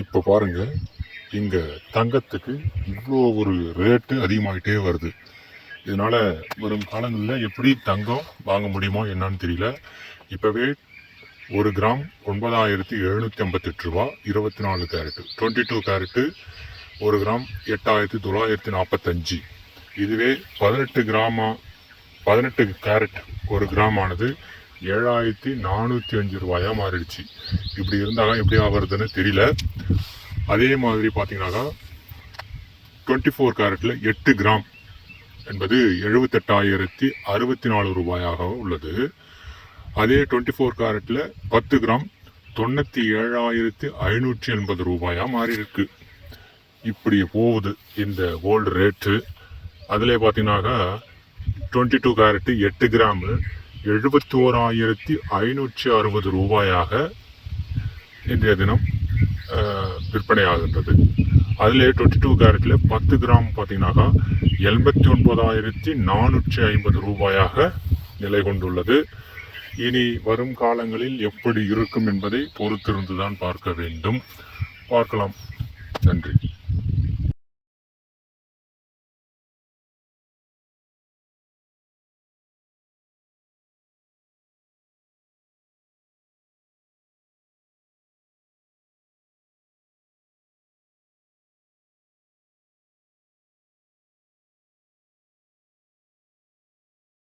இப்போ பாருங்கள் இங்கே தங்கத்துக்கு இவ்வளோ ஒரு ரேட்டு அதிகமாகிட்டே வருது. இதனால் வரும் காலங்களில் எப்படி தங்கம் வாங்க முடியுமோ என்னன்னு தெரியல. இப்போவே ஒரு கிராம் ஒன்பதாயிரத்தி எழுநூற்றி ஐம்பத்தெட்டு ரூபா இருபத்தி நாலு கேரட்டு டுவெண்ட்டி டூ கேரட்டு ஒரு கிராம் எட்டாயிரத்தி தொள்ளாயிரத்தி நாற்பத்தஞ்சு இதுவே பதினெட்டு கிராமா பதினெட்டு கேரட் ஒரு கிராம் ஆனது ஏழாயிரத்தி நானூற்றி அஞ்சு ரூபாயாக மாறிடுச்சு. இப்படி இருந்தாலும் எப்படி ஆகுறதுன்னு தெரியல. அதே மாதிரி பார்த்தீங்கன்னாக்கா டுவெண்ட்டி ஃபோர் கேரட்டில் எட்டு கிராம் என்பது எழுபத்தெட்டாயிரத்தி அறுபத்தி நாலு ரூபாயாக உள்ளது. அதே டுவெண்ட்டி ஃபோர் கேரட்டில் பத்து கிராம் தொண்ணூற்றி ஏழாயிரத்தி ஐநூற்றி எண்பது ரூபாயாக மாறி இருக்கு இப்படி போகுது இந்த கோல்டு ரேட்டு அதில் பார்த்தீங்கன்னாக்கா டுவெண்ட்டி டூ கேரட்டு எட்டு கிராமு எழுபத்தி ஓராயிரத்தி ஐநூற்றி அறுபது ரூபாயாக இன்றைய தினம் விற்பனையாகின்றது. அதில் டுவெண்ட்டி டூ கேரட்டில் பத்து கிராம் பார்த்தீங்கன்னாக்கா எண்பத்தி ஒன்பதாயிரத்தி நானூற்றி ஐம்பது ரூபாயாக நிலை கொண்டுள்ளது. இனி வரும் காலங்களில் எப்படி இருக்கும் என்பதை பொறுத்திருந்து தான் பார்க்க வேண்டும். பார்க்கலாம். நன்றி.